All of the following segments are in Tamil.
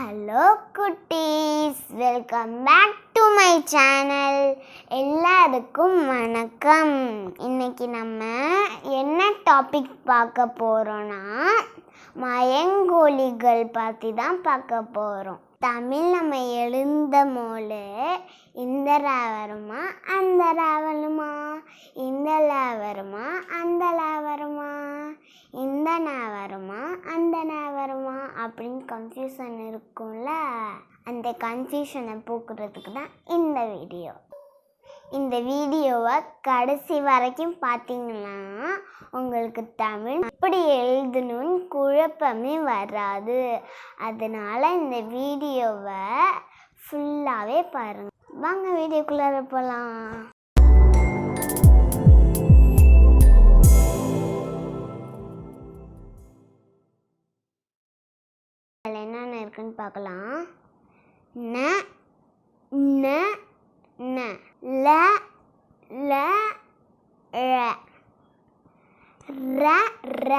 ஹலோ குட்டீஸ் welcome back to my channel எல்லாருக்கும் வணக்கம். இன்னைக்கு நம்ம என்ன டாபிக் பார்க்க போகிறோன்னா மயங்கோழிகள் பற்றி தான் பார்க்க போகிறோம் தமிழ் நம்ம எழுந்த மோளு இந்த ரா வருமா அந்த ரா வருமா இந்த லா வருமா அந்த லா வருமா இந்த நா வருமா அந்த நா வருமா அப்படின்னு கன்ஃபியூஷன் இருக்கும்ல அந்த கன்ஃபியூஷனை போக்குறதுக்கு தான் இந்த வீடியோ இந்த வீடியோவை கடைசி வரைக்கும் பார்த்தீங்கன்னா உங்களுக்கு தமிழ் அப்படி எழுதணும்னு குழப்பமே வராது. அதனால் இந்த வீடியோவை ஃபுல்லாகவே பாருங்கள் வாங்க வீடியோக்குள்ளார போகலாம் இருக்குன்னு பார்க்கலாம். ந ந ந. ல ல ர. ர ர.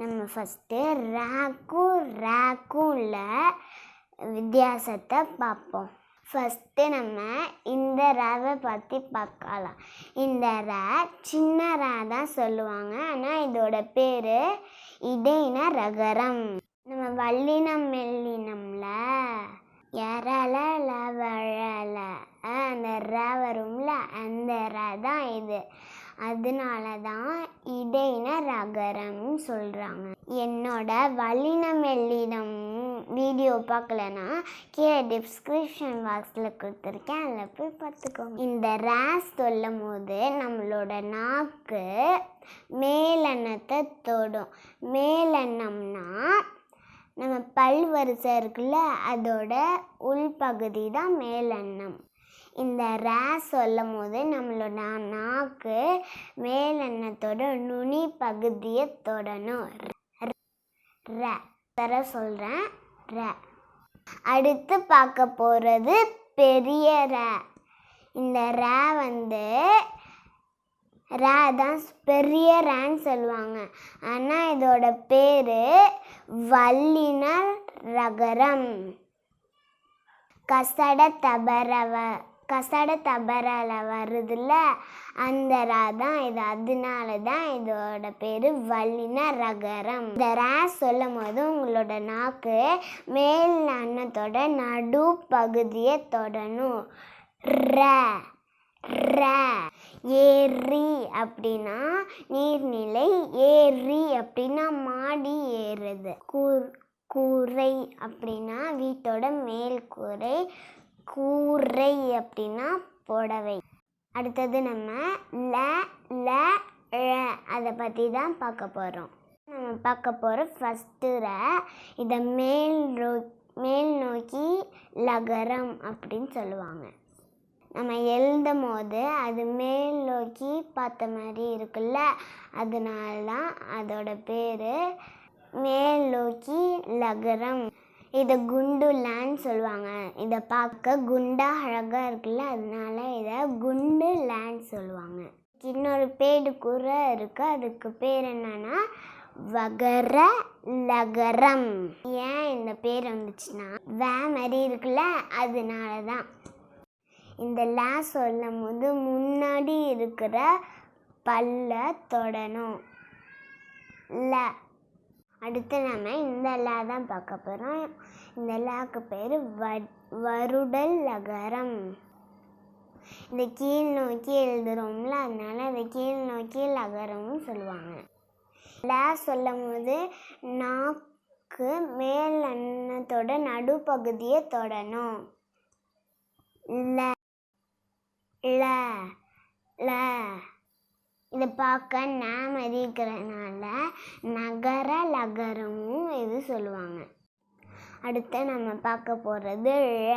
நம்ம ஃபஸ்ட்டு ராக்கும் ராக்கும் உள்ள வித்தியாசத்தை பார்ப்போம். ஃபஸ்ட்டு நம்ம இந்த ரவை பற்றி பார்க்கலாம். இந்த ர சின்ன ர தான் சொல்லுவாங்க. ஆனால் இதோட பேர் இடையின ரகரம் நம்ம வல்லினம் மெல்லினம்ல. எறல லவழல. அந்த ர வரும்ல அந்த ர தான் இது. அதனால தான் இடையின ரகரம் சொல்கிறாங்க என்னோட வல்லின மெல்லினம் வீடியோ பார்க்கலனா கீழே டிஸ்கிரிப்ஷன் பாக்ஸில் கொடுத்துருக்கேன். அதில் போய் பார்த்துக்கோங்க. இந்த ரேஸ் சொல்லும் போது நம்மளோட நாக்கு மேலெண்ணத்தை தொடும். மேலெண்ணம்னா நம்ம பல் வரிசை இருக்குல்ல அதோட உள்பகுதி தான் மேலெண்ணம். இந்த ரே சொல்லும் போது நம்மளோட நாக்கு மேலெண்ணத்தோட நுனி பகுதியை தொடணும். ர தர சொல்கிறேன் ர. அடுத்து பார்க்க போகிறது பெரிய ர. இந்த ரே வந்து ரா தான் பெரிய ரேன்னு சொல்லுவாங்க. ஆனால் இதோட பேர் வல்லினர் ரகரம். கசட தபரவ கசட தபரல வருதுல்ல? அந்த ரா தான் இது. அதனால தான் இதோட பேர் வல்லின ரகரம். இந்த ரா சொல்லும் போது உங்களோட நாக்கு மேல் அன்னத்தோட நடு பகுதியை தொடணும். ர ர. ஏரி அப்படின்னா நீர்நிலை ஏரி அப்படின்னா மாடி ஏறுறது. கூர் கூரை அப்படின்னா வீட்டோட மேல் கூரை கூரை அப்படின்னா புடவை. அடுத்தது நம்ம ல ல அதை பற்றி தான் பார்க்க போகிறோம் நம்ம பார்க்க போகிற ஃபஸ்ட்டு ர இதை மேல் ரோ மேல் நோக்கி லகரம் அப்படின்னு சொல்லுவாங்க. நம்ம எழுதும் போது அது மேல் நோக்கி பார்த்த மாதிரி இருக்குல்ல அதனால தான் அதோட பேர் மேல் நோக்கி லகரம். இதை குண்டு லேண்ட் சொல்லுவாங்க. இதை பார்க்க குண்டா அழகாக இருக்குல்ல அதனால இதை குண்டு லேண்ட் சொல்லுவாங்க. இன்னொரு பேடு கூட இருக்குது அதுக்கு பேர் என்னன்னா வகர லகரம். ஏன் இந்த பேர் வந்துச்சுன்னா வே மாதிரி இருக்குல்ல அதனால தான் இந்த லா சொல்லும் போது முன்னாடி இருக்கிற பல்ல தொடணும். ல. அடுத்து நம்ம இந்த லா தான் பார்க்க போகிறோம் இந்த லாக்கு பேர் வ வருடல் லகரம் இந்த கீழ் நோக்கி எழுதுறோம்ல அதனால அதை கீழ் நோக்கி லகரம்னு சொல்லுவாங்க. லா சொல்லும் போது நாக்கு மேல் அன்னத்தோட நடுப்பகுதியை தொடணும். ல. ல ல. இதை பார்க்க நா மாதிரி நகர லகரமும் இது சொல்லுவாங்க. அடுத்து நம்ம பார்க்க போகிறது ழ.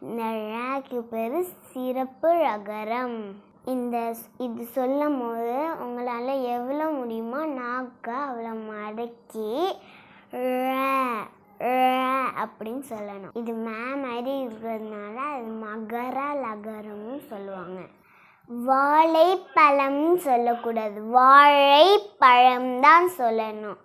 இந்த ழக்கு பேர் சிறப்பு லகரம். இந்த இது சொல்லும் போது உங்களால் எவ்வளோ முடியுமோ நாக்கை அவ்வளோ மடக்கி ழ. அப்படின்னு சொல்லணும். இது மே மாதிரி இருக்கிறதுனால அது மகர லகரம்னு சொல்லுவாங்க. வாழைப்பழம்னு சொல்லக்கூடாது. வாழைப்பழம் தான் சொல்லணும்.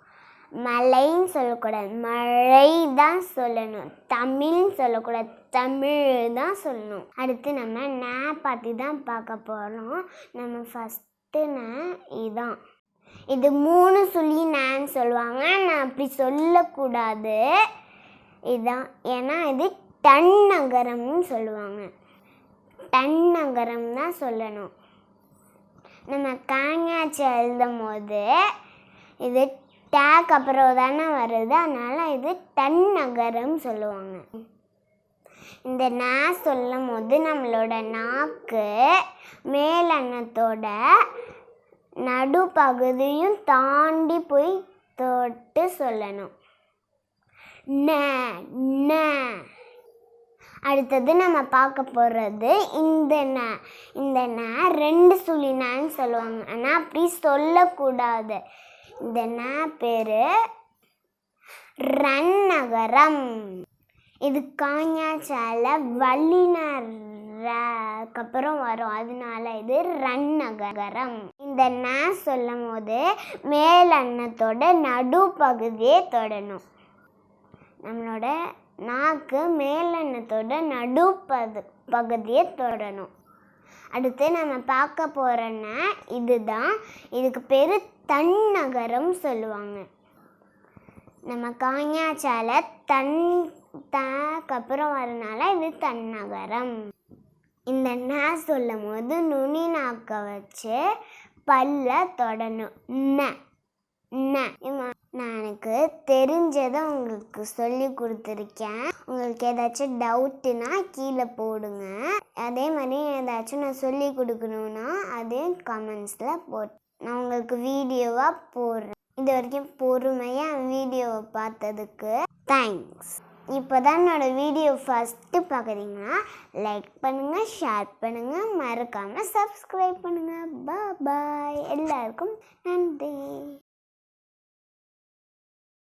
மலைன்னு சொல்லக்கூடாது. மழை தான் சொல்லணும். தமிழ்னு சொல்லக்கூடாது. தமிழ் தான் சொல்லணும். அடுத்து நம்ம நே பற்றி தான் பார்க்க போகிறோம் நம்ம ஃபஸ்ட்டு நே இதான். இது மூணு சொல்லி நேன்னு சொல்லுவாங்க. நான் அப்படி சொல்லக்கூடாது. இதுதான் ஏன்னா இது டன் நகரம்னு சொல்லுவாங்க. டன் நகரம் தான் சொல்லணும். நம்ம காங்காச்சி எழுதும் போது இது டேக் அப்புறம் தானே வருது. அதனால் இது டன் நகரம் சொல்லுவாங்க. இந்த நா சொல்லும் போது நம்மளோட நாக்கு மேலெண்ணத்தோட நடுப்பகுதியும் தாண்டி போய் தொட்டு சொல்லணும். ந ந. அடுத்தது நம்ம பார்க்க போகிறது இந்த ந. இந்த ந ரெண்டு சுழி நன்னு சொல்லுவாங்க. ஆனால் அப்படி சொல்லக்கூடாது. இந்த ந பேர் ரன் நகரம் இது காஞ்சால வள்ளினருக்கப்புறம் வரும். அதனால இது ரன் நகரம் இந்த ந சொல்லும் போது மேலெண்ணத்தோட நடுப்பகுதியை தொடணும். நம்மளோட நாக்கு மேலெண்ணத்தோட நடுப்பது பகுதியை தொடணும். அடுத்து நம்ம பார்க்க போகிறோன்னா இதுதான். இதுக்கு பேர் தன்னகரம் சொல்லுவாங்க. நம்ம காஞ்சாச்சால தன் தாக்கு அப்புறம் வரனால இது தன்னகரம். இந்த நா சொல்லும் போது நுனி நாக்கை வச்சு பல்ல தொடணும். ந ந நான் எனக்கு தெரிஞ்சதை உங்களுக்கு சொல்லி கொடுத்துருக்கேன். உங்களுக்கு ஏதாச்சும் டவுட்டுனா கீழே போடுங்க. அதே மாதிரி ஏதாச்சும் நான் சொல்லி கொடுக்கணுன்னா அதையும் கமெண்ட்ஸில் போட் நான் உங்களுக்கு வீடியோவாக போடுறேன். இது வரைக்கும் பொறுமையாக வீடியோவை பார்த்ததுக்கு தேங்க்ஸ் இப்போ தான் என்னோடய வீடியோ ஃபஸ்ட்டு பார்க்குறீங்கன்னா லைக் பண்ணுங்கள் ஷேர் பண்ணுங்கள் மறக்காமல் சப்ஸ்கிரைப் பண்ணுங்கள் பா பாய் எல்லாருக்கும் நன்றி.